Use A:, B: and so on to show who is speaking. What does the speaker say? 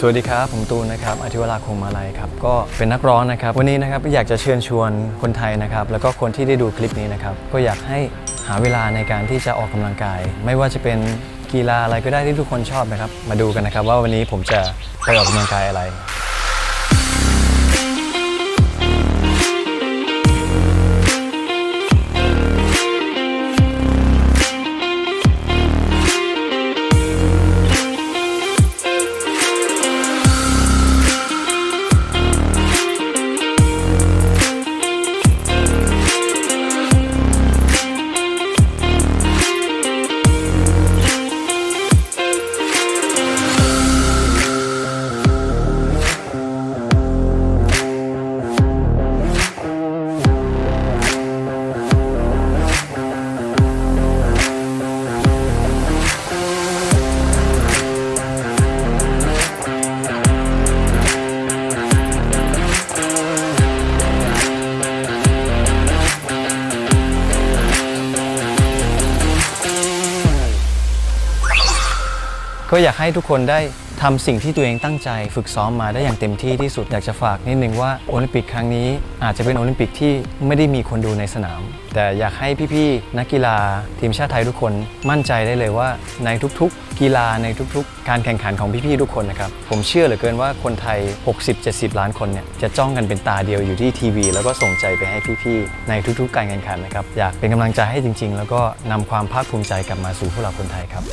A: สวัสดีครับ ผมตูนนะครับอธิวราคงมาลัยครับ ก็เป็นนักร้องนะครับ วันนี้นะครับอยากจะเชิญชวนคนไทยนะครับ แล้วก็คนที่ได้ดูคลิปนี้นะครับ ก็อยากให้หาเวลาในการที่จะออกกำลังกาย ไม่ว่าจะเป็นกีฬาอะไรก็ได้ที่ทุกคนชอบนะครับ มาดูกันนะครับ ว่าวันนี้ผมจะไปออกกำลังกายอะไร ก็อยากให้ทุกคนได้ทำสิ่งที่ตัวเองตั้งใจฝึกซ้อมมาได้อย่างเต็มที่ที่สุด อยากจะฝากนิดนึงว่าโอลิมปิกครั้งนี้อาจจะเป็นโอลิมปิกที่ไม่ได้มีคนดูในสนาม แต่อยากให้พี่ๆนักกีฬาทีมชาติไทยทุกคนมั่นใจได้เลยว่าในทุกๆ กีฬาในทุกๆ การแข่งขันของพี่ๆทุกคนนะครับผมเชื่อเหลือเกินว่าคนไทย 60-70 ล้านคนเนี่ยจะจ้องกันเป็นตาเดียวอยู่ที่ทีวี แล้วก็ส่งใจไปให้พี่ๆในทุกๆ การแข่งขันนะครับอยากเป็นกำลังใจให้จริง ๆ แล้วก็นำความภาคภูมิใจกลับมาสู่พวกเราคนไทยครับ